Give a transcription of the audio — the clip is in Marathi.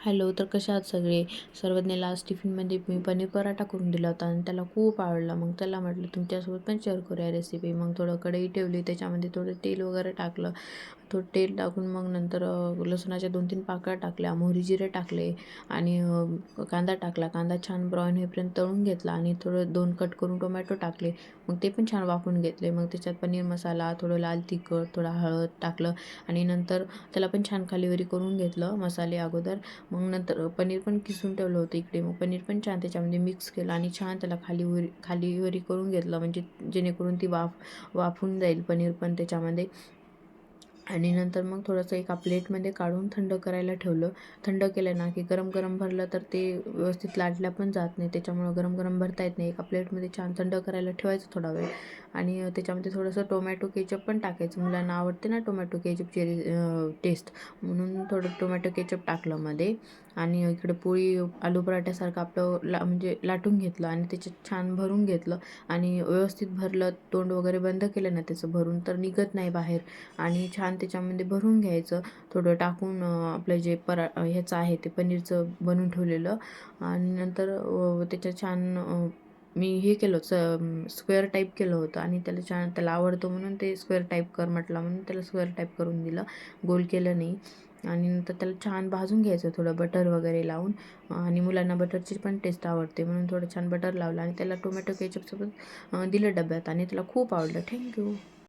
हॅलो तर कशा आहात सगळे? सर्वज्ञला लास्ट टिफिनमध्ये मी पनीर पराठा करून दिला होता आणि त्याला खूप आवडला. मग त्याला म्हटलं तुमच्यासोबत पण शेअर करूया रेसिपी मग थोडं कढई ठेवली त्याच्यामध्ये थोडं तेल वगैरे टाकलं. थोडं तेल टाकून मग नंतर लसणाच्या दोन तीन पाकळ्या टाकल्या मोहरी जिरे टाकले आणि कांदा टाकला. कांदा छान ब्राऊन होईपर्यंत तळून घेतला आणि थोडं दोन कट करून टोमॅटो टाकले. मग ते पण छान वाफून घेतले. मग त्याच्यात पनीर मसाला थोडं लाल तिखट थोडं हळद टाकलं आणि नंतर त्याला पण छान खालीवरी करून घेतलं मसाले अगोदर. मग नंतर पनीर पण किसून ठेवलं होतं इकडे. मग पनीर पण छान त्याच्यामध्ये मिक्स केलं आणि छान त्याला खाली खालीवरी खालीवरी करून घेतलं. म्हणजे जेणेकरून ती वाफ वाफून जाईल पनीर पण त्याच्यामध्ये. आणि नंतर मग थोडंसं एका प्लेटमध्ये काढून थंड करायला ठेवलं. थंड केलं ना की गरम गरम भरलं तर ते व्यवस्थित लाटल्या पण जात नाही. त्याच्यामुळं गरम गरम भरता येत नाही. एका प्लेटमध्ये छान थंड करायला ठेवायचं थोडा वेळ. आणि त्याच्यामध्ये थोडंसं टोमॅटो केचप पण टाकायचं. मुलांना आवडते ना टोमॅटो केचपची टेस्ट म्हणून थोडं टोमॅटो केचप टाकलं मध्ये. आणि इकडे पोळी आलू पराठ्यासारखं आपलं ला म्हणजे लाटून घेतलं आणि त्याच्यात छान भरून घेतलं. आणि व्यवस्थित भरलं तोंड वगैरे बंद केलं ना त्याचं भरून तर निघत नाही बाहेर. आणि छान त्याच्यामध्ये भरून घ्यायचं. थोडं टाकून आपलं जे परा ह्याचं आहे ते पनीरचं बनवून ठेवलेलं. आणि नंतर त्याच्या छान मी हे केलं स स्क्वेअर टाईप केलं होतं. आणि त्याला छान त्याला आवडतं म्हणून ते स्क्वेअर टाईप कर म्हटलं म्हणून त्याला स्क्वेअर टाईप करून दिलं. गोल केलं नाही. आणि नंतर त्याला छान भाजून घ्यायचं थोडं बटर वगैरे लावून. आणि मुलांना बटरची पण टेस्ट आवडते म्हणून थोडं छान बटर लावलं. आणि त्याला टोमॅटो केचपसोबत दिलं डब्यात. आणि त्याला खूप आवडलं. थँक्यू.